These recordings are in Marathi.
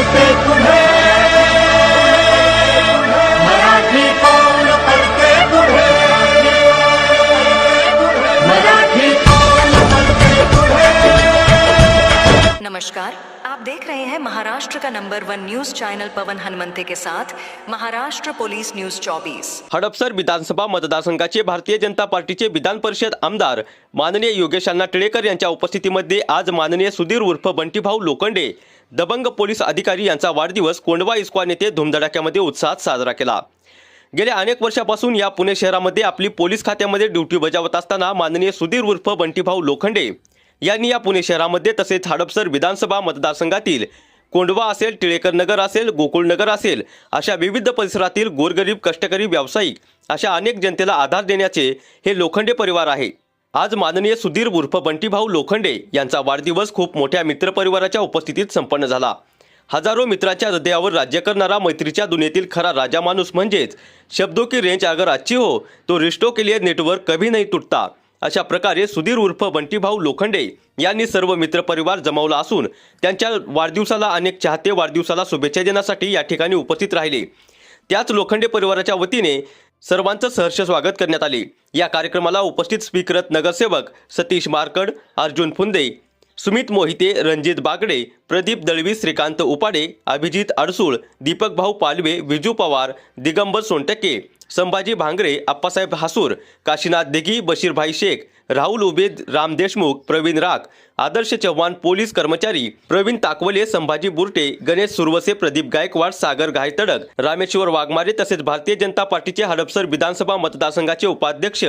पडते पुढे नमस्कार। आप देख रहे हैं महाराष्ट्र का number one news channel Pawan Hanumante के साथ महाराष्ट्र पुलिस न्यूज 24 हडपसर विधानसभा मतदारसंघाचे भारतीय जनता पार्टीचे विधान परिषद आमदार माननीय योगेश अण्णा टिळेकर यांच्या उपस्थितीमध्ये आज माननीय सुधीर उर्फ बंटीभाऊ लोखंडे दबंग पोलीस अधिकारी यांचा वाढदिवस कोंडवा इस्कॉन येथे धुमधडाक्यामध्ये उत्साहात साजरा केला. गेल्या अनेक वर्षापासून या पुणे शहरामध्ये आपली पोलीस खात्यामध्ये ड्युटी बजावत असताना माननीय सुधीर उर्फ बंटीभाऊ लोखंडे यांनी या पुणे शहरामध्ये तसेच हडपसर विधानसभा मतदारसंघातील कोंडवा असेल टिळेकर नगर असेल गोकुळनगर असेल अशा विविध परिसरातील गोरगरीब कष्टकरी व्यावसायिक अशा अनेक जनतेला आधार देण्याचे हे लोखंडे परिवार आहे. आज माननीय सुधीर उर्फ बंटीभाऊ लोखंडे यांचा वाढदिवस खूप मोठ्या मित्रपरिवाराच्या उपस्थितीत संपन्न झाला. हजारो मित्राच्या हृदयावर राज्य करणारा मैत्रीच्या दुनियेतील खरा राजा माणूस म्हणजेच शब्दों की रेंज अगर अच्छी हो तो रिश्तों के लिए नेटवर्क कभी नाही तुटता अशा प्रकारे सुधीर उर्फ बंटीभाऊ लोखंडे यांनी सर्व मित्रपरिवार जमवला असून त्यांच्या वाढदिवसाला अनेक चाहते वाढदिवसाला शुभेच्छा देण्यासाठी या ठिकाणी उपस्थित राहिले. त्याच लोखंडे परिवाराच्या वतीने सर्वांचं सहर्ष स्वागत करण्यात आले. या कार्यक्रमाला उपस्थित स्पीकरत नगरसेवक सतीश मारकड अर्जुन फुंदे सुमित मोहिते रणजित बागडे प्रदीप दळवी श्रीकांत उपाडे अभिजित अडसूळ दीपक भाऊ पालवे विजू पवार दिगंबर सोनटक्के संभाजी भांगरे आप्पासाहेब हासूर काशीनाथ दिघी बशीरभाई शेख राहुल उबेद राम देशमुख प्रवीण राख आदर्श चव्हाण पोलीस कर्मचारी प्रवीण ताकवले संभाजी बुरटे गणेश सुरवसे प्रदीप गायकवाड सागर गायतडक रामेश्वर वाघमारे तसेच भारतीय जनता पार्टीचे हडपसर विधानसभा मतदारसंघाचे उपाध्यक्ष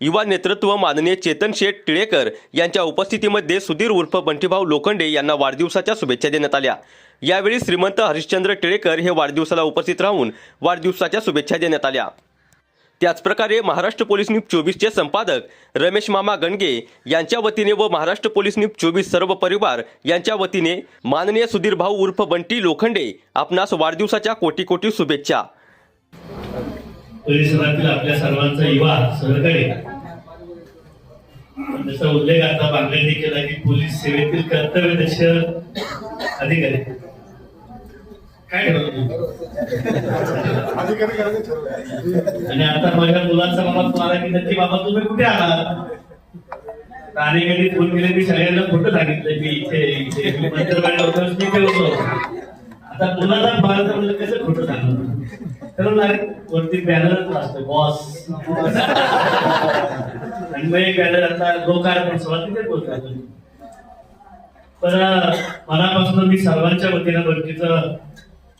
युवा नेतृत्व माननीय चेतन शेठ टिळेकर यांच्या उपस्थितीमध्ये सुधीर उर्फ बंटीभाऊ लोखंडे यांना वाढदिवसाच्या शुभेच्छा देण्यात आल्या. यावेळी श्रीमंत हरिश्चंद्र टिळेकर हे वाढदिवसाला उपस्थित राहून वाढदिवसाच्या शुभेच्छा देण्यात आल्या. त्याचप्रकारे महाराष्ट्र पोलीस न्यूज चोवीसचे संपादक रमेश मामा गणगे यांच्या वतीने व महाराष्ट्र पोलीस न्यूज चोवीस सर्व परिवार यांच्या वतीने माननीय सुधीर भाऊ उर्फ बंटी लोखंडे आपणास वाढदिवसाच्या कोटी कोटी शुभेच्छा. परिसरातील आपल्या सर्वांचा युवा सहकारी. जसा उल्लेख आता बांगलेने केला की पोलीस सेवेतील कर्तव्यदक्ष अधिकारी. काय ठरवलं आणि आता माझ्या मुलांचा मला तुम्हाला की नक्की बाबा तुम्ही कुठे आला अनेकांनी फोन केले मी सगळ्यांना खोटं सांगितलं मी इथे इथे. मी मंत्रवाडी होतो मी इथे होतो. आता मुलाला पाहिलं तर म्हणलं कसं खोटं सांगणार तर अरे वरती बॅनरच वाचतो बॉस आणि मग एक बॅनर आता गोकार पण सभा तिथे बोलतात तर मनापासून मी सर्वांच्या वतीनं बंटीचं